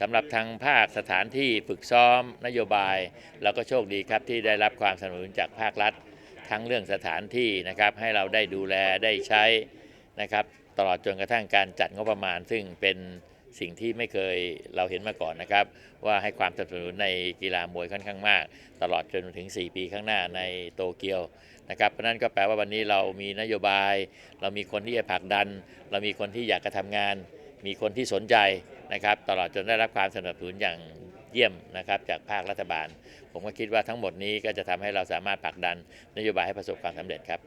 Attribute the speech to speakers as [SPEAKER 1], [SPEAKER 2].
[SPEAKER 1] สำหรับทางภาคสถานที่ฝึกซ้อมนโยบาย เราก็โชคดีครับที่ได้รับความสนับสนุนจากภาครัฐ ทั้งเรื่องสถานที่นะครับให้เราได้ดูแลได้ใช้นะครับตลอดจนกระทั่งการจัดงบประมาณ ซึ่งเป็นสิ่งที่ไม่เคยเราเห็นมาก่อนนะครับ ว่าให้ความสนับสนุนในกีฬามวยค่อนข้างมาก ตลอดจนถึง 4 ปีข้างหน้าในโตเกียวนะครับเพราะนั้นก็แปลว่าวันนี้เรามีนโยบาย เรามีคนที่จะผลักดัน เรามีคนที่อยากจะทำงาน มีคนที่สนใจ นะครับตลอดจนได้รับความสนับสนุนอย่างเยี่ยมนะครับจากภาครัฐบาล ผมก็คิดว่าทั้งหมดนี้ก็จะทำให้เราสามารถผลักดันนโยบายให้ประสบความสำเร็จครับ